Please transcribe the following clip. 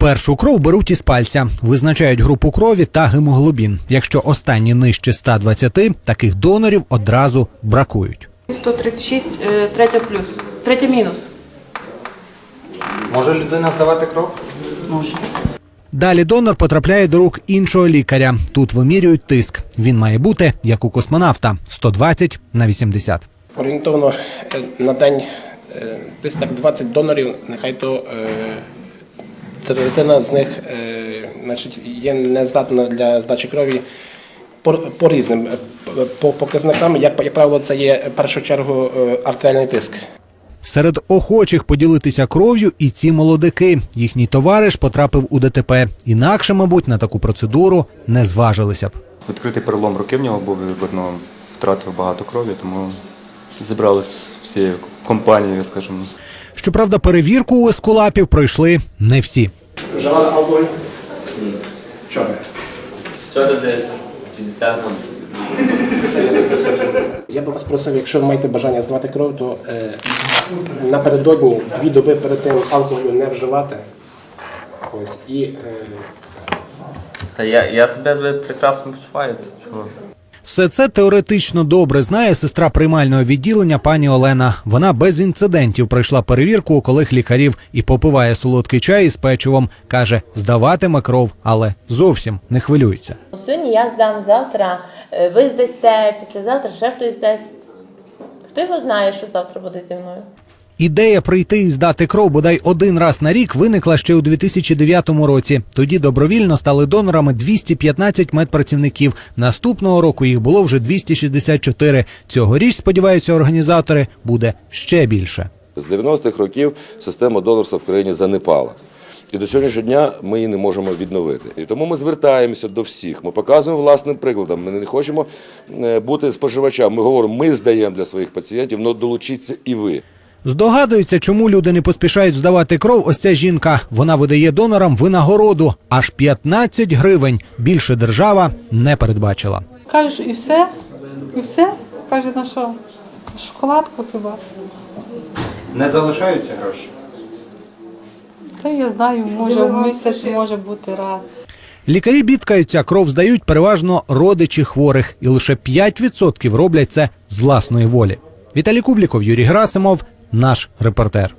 Першу кров беруть із пальця, визначають групу крові та гемоглобін. Якщо останні нижче 120, таких донорів одразу бракують. 136, е, третя плюс, третя мінус. Може людина здавати кров? Може. Dалі донор потрапляє до рук іншого лікаря. Тут вимірюють тиск. Він має бути як у космонавта 120 на 80. Орієнтовно е, на день е, десь так 20 донорів, нехай то е, третина з них е, значить, є нездатна для здачі крові по, по різним е, по показникам. Як, як правило, це є в першу чергу е, артеріальний тиск. Серед охочих поділитися кров'ю і ці молодики. Їхній товариш потрапив у ДТП. Інакше, мабуть, на таку процедуру не зважилися б. Відкритий перелом руки в нього був, видно, втратив багато крові, тому зібрались всією компанією, скажімо. Щоправда, перевірку у ескулапів пройшли не всі. Вживали алкоголь? Чого? Що десь 50 грам? Я би вас просив, якщо ви маєте бажання здавати кров, то е, напередодні дві доби перед тим алкоголю не вживати. Ось і е, Та я, я себе прекрасно почуваю. Чого? Все це теоретично добре знає сестра приймального відділення пані Олена. Вона без інцидентів пройшла перевірку у колег лікарів і попиває солодкий чай із печивом. каже, здаватиме кров, але зовсім не хвилюється. Сьогодні я здам, завтра е, ви здасте, післязавтра ще хтось здасть. Хто його знає, що завтра буде зі мною? Ідея прийти і здати кров бодай один раз на рік виникла ще у 2009 році. Тоді добровільно стали донорами 215 медпрацівників. Наступного року їх було вже 264. Цьогоріч, сподіваються організатори, буде ще більше. З 90-х років система донорства в країні занепала. І до сьогоднішнього дня ми її не можемо відновити. І тому ми звертаємося до всіх. Ми показуємо власним прикладом. Ми не хочемо е, бути споживачами. Ми говоримо, ми здаємо для своїх пацієнтів, але долучіться і ви. Здогадуються, чому люди не поспішають здавати кров. Ось ця жінка. Вона видає донорам винагороду аж 15 гривень. Більше держава не передбачила. Кажеш, і все? І все? Каже, на що? Шоколадку хіба? Не залишаються гроші. Та я знаю, може в місяць може бути раз. Лікарі бідкаються, кров здають переважно родичі хворих, і лише 5% роблять це з власної волі. Віталій Кубліков, Юрій Герасимов, наш репортер.